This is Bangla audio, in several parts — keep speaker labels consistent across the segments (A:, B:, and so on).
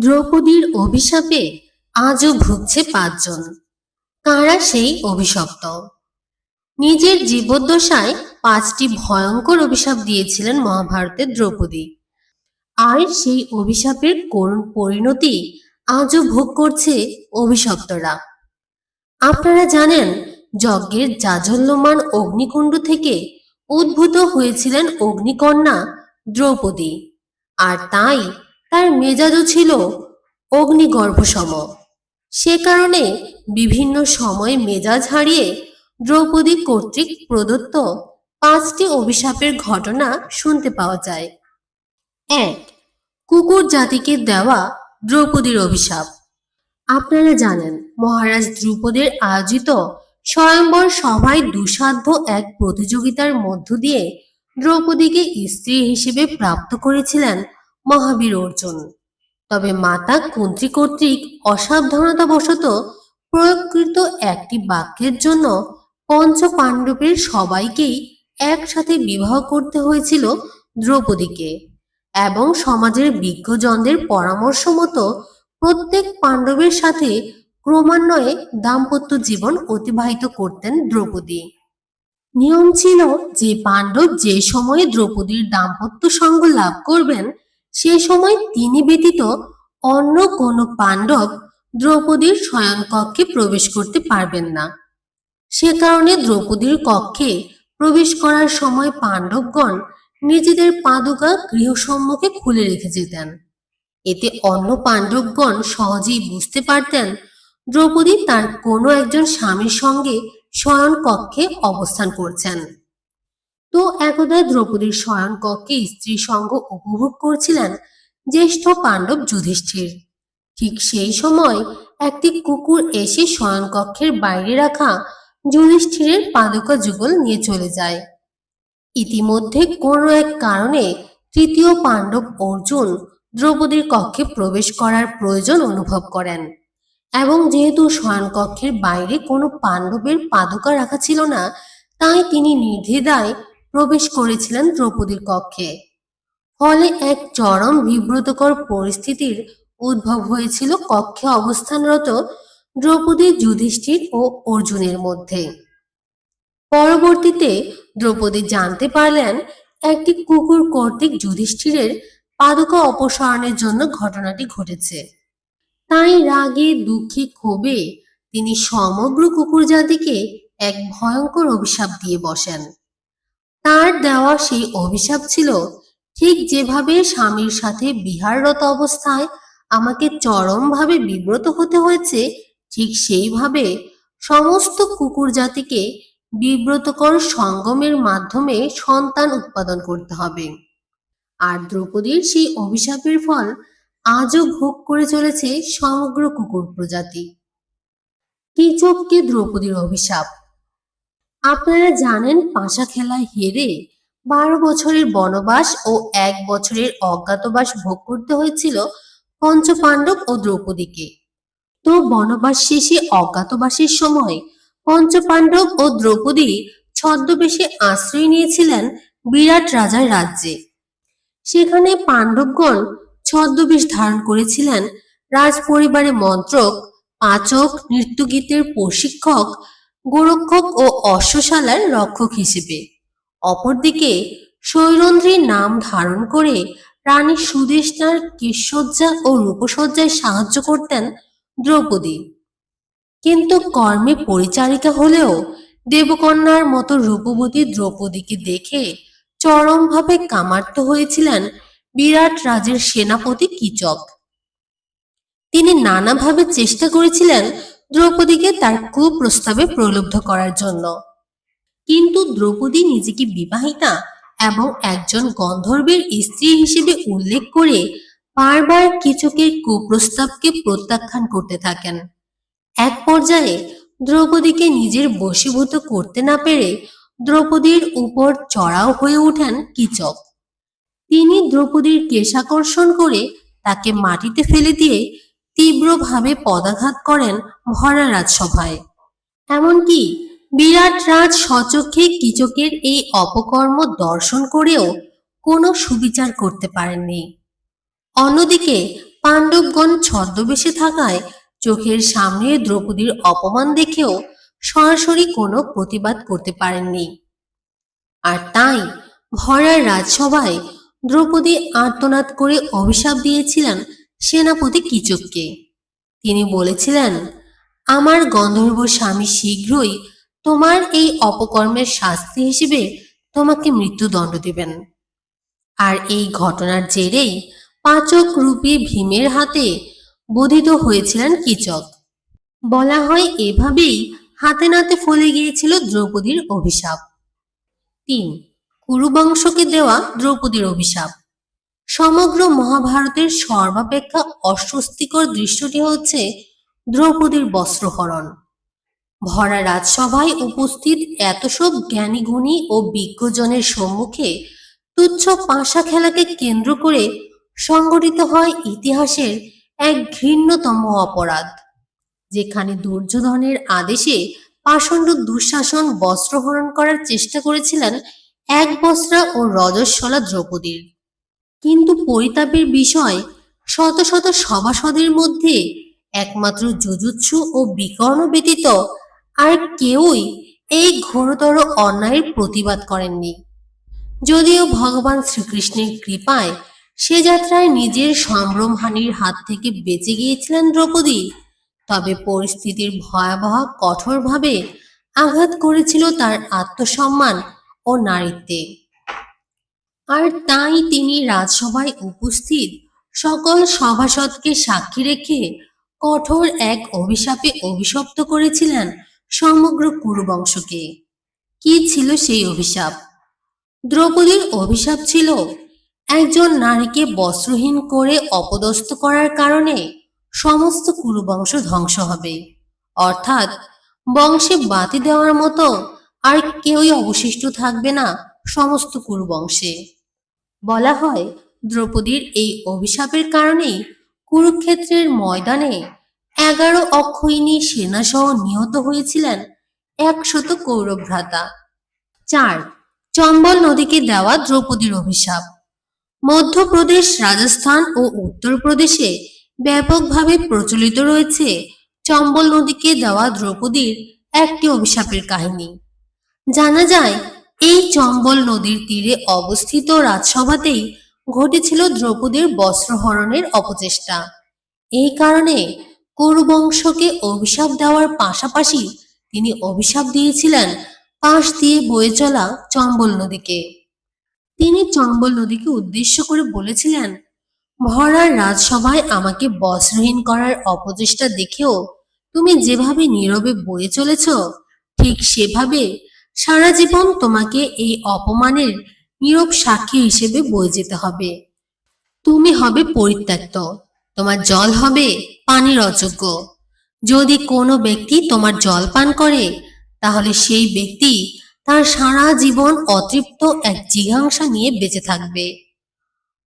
A: দ্রৌপদীর অভিশাপে আজও ভুগছে পাঁচজন। কারা সেই অভিশপ্ত? নিজের জীবদ্দশায় পাঁচটি ভয়ঙ্কর অভিশাপ দিয়েছিলেন মহাভারতের দ্রৌপদী। আর সেই অভিশাপের করুণ পরিণতি আজও ভোগ করছে অভিশপ্তরা? আপনারা জানেন, যজ্ঞের জাজল্যমান অগ্নিকুণ্ড থেকে উদ্ভূত হয়েছিলেন অগ্নিকন্যা দ্রৌপদী। আর তাই তার মেজাজও ছিল অগ্নিগর্ভসম। সে কারণে বিভিন্ন সময় মেজাজ হারিয়ে দ্রৌপদী কর্তৃক প্রদত্ত পাঁচটি অভিশাপের ঘটনা শুনতে পাওয়া যায়। এক, কুকুর জাতিকে দেওয়া দ্রৌপদীর অভিশাপ। আপনারা জানেন, মহারাজ দ্রুপদের আয়োজিত স্বয়ম্বর সভায় দুঃসাধ্য এক প্রতিযোগিতার মধ্য দিয়ে দ্রৌপদীকে স্ত্রী হিসেবে প্রাপ্ত করেছিলেন মহাবীর অর্জুন। তবে মাতা কুন্ত্রী কর্তৃক অসাবধানতাবশত প্রয়োগকৃত একটি বাক্যের জন্য পঞ্চ পাণ্ডবের সবাইকেই একসাথে বিবাহ করতে হয়েছিল দ্রৌপদীকে এবং সমাজের বিজ্ঞজনদের পরামর্শ মতো প্রত্যেক পাণ্ডবের সাথে ক্রমান্বয়ে দাম্পত্য জীবন অতিবাহিত করতেন দ্রৌপদী। নিয়ম ছিল যে পাণ্ডব যে সময়ে দ্রৌপদীর দাম্পত্য সঙ্গ লাভ করবেন সে সময় তিনি ব্যতীত অন্য কোনো পাণ্ডব দ্রৌপদীর শয়নকক্ষে প্রবেশ করতে পারবেন না। সে কারণে দ্রৌপদীর কক্ষে প্রবেশ করার সময় পাণ্ডবগণ নিজেদের পাদুকা গৃহসম্মুখে খুলে রেখে যেতেন। এতে অন্য পাণ্ডবগণ সহজেই বুঝতে পারতেন দ্রৌপদী তার কোনো একজন স্বামীর সঙ্গে শয়ন কক্ষে অবস্থান করছেন। তো একদা দ্রৌপদীর শয়ন কক্ষে স্ত্রী সঙ্গ উপভোগ করছিলেন জ্যেষ্ঠ পাণ্ডব যুধিষ্ঠির। ঠিক সেই সময় একটি কুকুর এসে শয়নকক্ষের বাইরে রাখা যুধিষ্ঠিরের পাদুকা যুগল নিয়ে চলে যায়। ইতিমধ্যে কোনো এক কারণে তৃতীয় পাণ্ডব অর্জুন দ্রৌপদীর কক্ষে প্রবেশ করার প্রয়োজন অনুভব করেন এবং যেহেতু শয়নকক্ষের বাইরে কোনো পাণ্ডবের পাদুকা রাখা ছিল না, তাই তিনি নির্দ্বিধায় প্রবেশ করেছিলেন দ্রৌপদীর কক্ষে। ফলে এক চরম বিব্রতকর পরিস্থিতির উদ্ভব হয়েছিল কক্ষে অবস্থানরত দ্রৌপদী যুধিষ্ঠির ও অর্জুনের মধ্যে। পরবর্তীতে দ্রৌপদী জানতে পারলেন, একটি কুকুর কর্তৃক যুধিষ্ঠিরের পাদুকা অপসারণের জন্য ঘটনাটি ঘটেছে। তাই রাগে, দুঃখে, ক্ষোভে তিনি সমগ্র কুকুর জাতিকে এক ভয়ঙ্কর অভিশাপ দিয়ে বসেন। তার দেওয়া সেই অভিশাপ ছিল, ঠিক যেভাবে স্বামীর সাথে বিহাররত অবস্থায় আমাকে চরমভাবে বিব্রত হতে হয়েছে, ঠিক সেইভাবে সমস্ত কুকুর জাতিকে বিব্রতকর সঙ্গমের মাধ্যমে সন্তান উৎপাদন করতে হবে। আর দ্রৌপদীর সেই অভিশাপের ফল আজও ভোগ করে চলেছে সমগ্র কুকুর প্রজাতি। কিচককে দ্রৌপদীর অভিশাপ? আপনারা জানেন পাশা খেলায় হেরে বারো বছরের বনবাস ও এক বছরের অজ্ঞাতবাস ভোগ করতে হয়েছিল পঞ্চপাণ্ডব ও দ্রৌপদীকে। তো বনবাস শেষে অজ্ঞাতবাসের সময় পঞ্চপাণ্ডব ও দ্রৌপদী ছদ্মবেশে আশ্রয় নিয়েছিলেন বিরাট রাজার রাজ্যে। সেখানে পাণ্ডবগণ ছদ্মবেশ ধারণ করেছিলেন। রাজ পরিবারের মন্ত্রক, পাচক, নৃত্যগীতের প্রশিক্ষক গোরক্ষক ও অশ্বশালার রক্ষক হিসেবে। অপরদিকে শৈরন্ধ্রীর নাম ধারণ করে রানী সুদেশনার কেশসজ্জা ও রূপসজ্জায় সাহায্য করতেন দ্রৌপদী। কিন্তু কর্মে পরিচারিকা হলেও দেবকন্যার মতো রূপবতী দ্রৌপদীকে দেখে চরমভাবে কামার্ত হয়েছিলেন বিরাট রাজের সেনাপতি কিচক। তিনি নানাভাবে চেষ্টা করেছিলেন দ্রৌপদীকে তার কুপ্রস্তাবে প্রলুব্ধ করার জন্য। কিন্তু দ্রৌপদী নিজেকে বিবাহিতা এবং একজন গন্ধর্বের স্ত্রী হিসেবে উল্লেখ করে বারবার কিচকের কুপ্রস্তাবকে প্রত্যাখ্যান করতে থাকেন। এক পর্যায়ে দ্রৌপদীকে নিজের বশীভূত করতে না পেরে দ্রৌপদীর উপর চড়াও হয়ে ওঠেন কিচক। তিনি দ্রৌপদীর কেশাকর্ষণ করে তাকে মাটিতে ফেলে দিয়ে তীব্রভাবে পদাঘাত করেন ভরা রাজসভায়। এমনকি বিরাট রাজ সচক্ষে কিচকের এই অপকর্ম দর্শন করেও কোনো সুবিচার করতে পারেননি। অন্যদিকে পাণ্ডবগণ ছদ্মবেশে থাকায় চোখের সামনে দ্রৌপদীর অপমান দেখেও সরাসরি কোনো প্রতিবাদ করতে পারেননি। আর তাই ভরা রাজসভায় দ্রৌপদী আর্তনাদ করে অভিশাপ দিয়েছিলেন সেনাপতি কিচককে। তিনি বলেছিলেন, আমার গন্ধর্ব স্বামী শীঘ্রই তোমার এই অপকর্মের শাস্তি হিসেবে তোমাকে মৃত্যুদণ্ড দেবেন। আর এই ঘটনার জেরেই পাচক রূপী ভীমের হাতে বোধিত হয়েছিলেন কিচক। বলা হয় এভাবেই হাতে নাতে ফলে গিয়েছিল দ্রৌপদীর অভিশাপ। তিন, কুরুবংশকে দেওয়া দ্রৌপদীর অভিশাপ। সমগ্র মহাভারতের সর্বাপেক্ষা অস্বস্তিকর দৃশ্যটি হচ্ছে দ্রৌপদীর বস্ত্রহরণ। ভরা রাজসভায় উপস্থিত এত সব জ্ঞানীগুণী ও বিজ্ঞজনের সম্মুখে তুচ্ছ পাশা খেলাকে কেন্দ্র করে সংগঠিত হয় ইতিহাসের এক ঘৃণ্যতম অপরাধ, যেখানে দুর্যোধনের আদেশে পাষণ্ড দুঃশাসন বস্ত্রহরণ করার চেষ্টা করেছিলেন এক বস্ত্রা ও রজস্বলা দ্রৌপদীর। কিন্তু পরিতাপের বিষয় শত শত সভাসদের মধ্যে একমাত্র যুজুৎসু ও বিকর্ণ ব্যতীত আর কেউই এই ঘোরতর অন্যায়ের প্রতিবাদ করেননি। যদিও ভগবান শ্রীকৃষ্ণের কৃপায় সে যাত্রায় নিজের সম্ভ্রমহানির হাত থেকে বেঁচে গিয়েছিলেন দ্রৌপদী, তবে পরিস্থিতির ভয়াবহ কঠোরভাবে আঘাত করেছিল তার আত্মসম্মান ও নারীত্বে। আর তাই তিনি রাজসভায় উপস্থিত সকল সভাসদকে সাক্ষী রেখে কঠোর এক অভিশাপে অভিশপ্ত করেছিলেন সমগ্র কুরুবংশকে কি ছিল সেই অভিশাপ? দ্রৌপদীর অভিশাপ ছিল একজন নারীকে বস্ত্রহীন করে অপদস্থ করার কারণে সমস্ত কুরুবংশ ধ্বংস হবে। অর্থাৎ বংশে বাতি দেওয়ার মতো আর কেউই অবশিষ্ট থাকবে না সমস্ত কুরুবংশে বলা হয়, দ্রৌপদীর এই অভিশাপের কারণেই কুরুক্ষেত্রের ময়দানে এগারো অক্ষয়িনী সেনাসহ নিহত হয়েছিলেন একশত কৌরব ভ্রাতা চার, চম্বল নদীকে দেওয়া দ্রৌপদীর অভিশাপ। মধ্যপ্রদেশ, রাজস্থান ও উত্তরপ্রদেশে ব্যাপকভাবে প্রচলিত রয়েছে চম্বল নদীকে দেওয়া দ্রৌপদীর একটি অভিশাপের কাহিনী। জানা যায় এই চম্বল নদীর তীরে অবস্থিত রাজসভাতেই ঘটেছিল দ্রৌপদীর বস্ত্রহরণের অপচেষ্টা। এই কারণে কুরুবংশকে অভিশাপ দেওয়ার পাশাপাশি তিনি অভিশাপ দিয়েছিলেন পাশ দিয়ে বয়ে চলা চম্বল নদীকে। তিনি চম্বল নদীকে উদ্দেশ্য করে বলেছিলেন ভরার রাজসভায় আমাকে বস্ত্রহীন করার অপচেষ্টা দেখেও তুমি যেভাবে নীরবে বয়ে চলেছ, ঠিক সেভাবে সারা জীবন তোমাকে এই অপমানের নীরব সাক্ষী হিসেবে বয়ে যেতে হবে। তুমি হবে পরিত্যক্ত। তোমার জল হবে পানির অযোগ্য। যদি কোনো ব্যক্তি তোমার জল পান করে, তাহলে সেই ব্যক্তি তার সারা জীবন অতৃপ্ত এক জিঘাংসা নিয়ে বেঁচে থাকবে।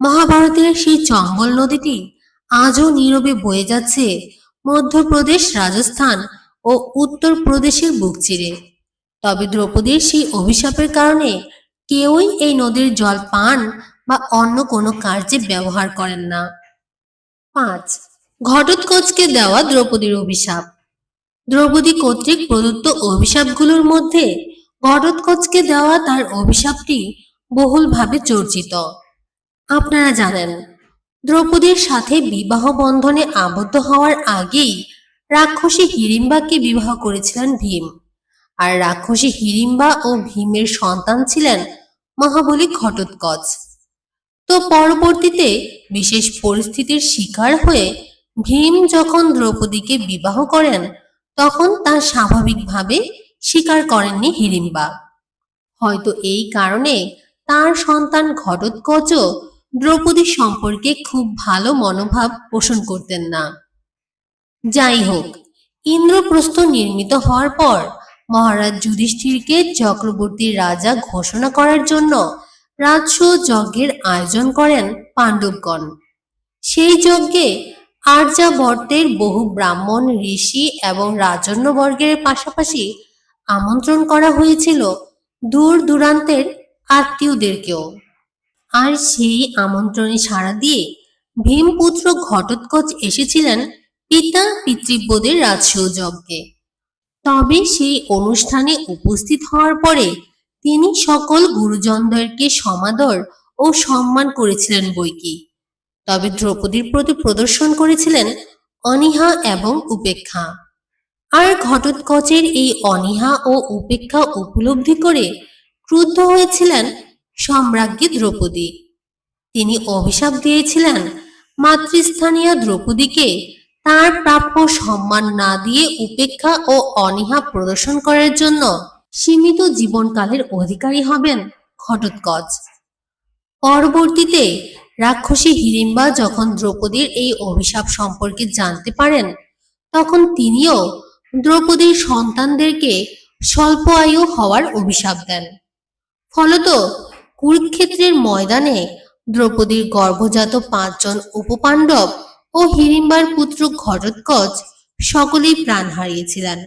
A: মহাভারতের সেই চম্বল নদীটি আজও নীরবে বয়ে যাচ্ছে মধ্যপ্রদেশ, রাজস্থান ও উত্তরপ্রদেশের বুক চিরে। তবে দ্রৌপদীর সেই অভিশাপের কারণে কেউই এই নদীর জল পান বা অন্য কোনো কার্যে ব্যবহার করেন না। পাঁচ, ঘটোৎকচকে দেওয়া দ্রৌপদীর অভিশাপ। দ্রৌপদী কর্তৃক প্রদত্ত অভিশাপগুলোর মধ্যে ঘটোৎকচকে দেওয়া তার অভিশাপটি বহুলভাবে চর্চিত। আপনারা জানেন, দ্রৌপদীর সাথে বিবাহ বন্ধনে আবদ্ধ হওয়ার আগেই রাক্ষসী হিড়িম্বাকে বিবাহ করেছিলেন ভীম। আর রাক্ষসী হিড়িম্বা ও ভীমের সন্তান ছিলেন মহাবলী ঘটোৎকচ। তো পরবর্তীতে বিশেষ পরিস্থিতির শিকার হয়ে ভীম যখন দ্রৌপদীকে বিবাহ করেন, তখন তা স্বাভাবিকভাবে স্বীকার করেননি হিড়িম্বা হয়তো এই কারণে তার সন্তান ঘটোৎকচও দ্রৌপদী সম্পর্কে খুব ভালো মনোভাব পোষণ করতেন না। যাই হোক, ইন্দ্রপ্রস্থ নির্মিত হওয়ার পর মহারাজ যুধিষ্ঠিরকে চক্রবর্তী রাজা ঘোষণা করার জন্য রাজস্ব যজ্ঞের আয়োজন করেন পাণ্ডবগণ। সেই যজ্ঞে আর্যাবর্তের বহু ব্রাহ্মণ, ঋষি এবং রাজন্যবর্গের পাশাপাশি আমন্ত্রণ করা হয়েছিল দূর দূরান্তের আত্মীয়দেরকেও। আর সেই আমন্ত্রণে সাড়া দিয়ে ভীমপুত্র ঘটোৎকচ এসেছিলেন পিতা পিতৃব্যদের রাজসূয় যজ্ঞে তবে সেই অনুষ্ঠানে উপস্থিত হওয়ার পরে তিনি সকল গুরুজনদেরকে সমাদর ও সম্মান করেছিলেন বৈকি তবে দ্রৌপদীর প্রতি প্রদর্শন করেছিলেন অনীহা এবং উপেক্ষা। আর ঘটোৎকচের এই অনীহা ও উপেক্ষা উপলব্ধি করে ক্রুদ্ধ হয়েছিলেন সম্রাজ্ঞী দ্রৌপদী। তিনি অভিশাপ দিয়েছিলেন মাতৃস্থানীয় দ্রৌপদীকে তার প্রাপ্য সম্মান না দিয়ে উপেক্ষা ও অনীহা প্রদর্শন করার জন্য সীমিত জীবনকালের অধিকারী হবেন ঘটোৎকচ। পরবর্তীতে রাক্ষসী হিড়িম্বা যখন দ্রৌপদীর এই অভিশাপ সম্পর্কে জানতে পারেন, তখন তিনিও দ্রৌপদীর সন্তানদেরকে স্বল্প আয়ু হওয়ার অভিশাপ দেন। ফলত কুরুক্ষেত্রের ময়দানে দ্রৌপদীর গর্ভজাত পাঁচজন উপপাণ্ডব ও হিড়িম্বার পুত্র ঘটোৎকচ সকলেই প্রাণ হারিয়েছিলেন।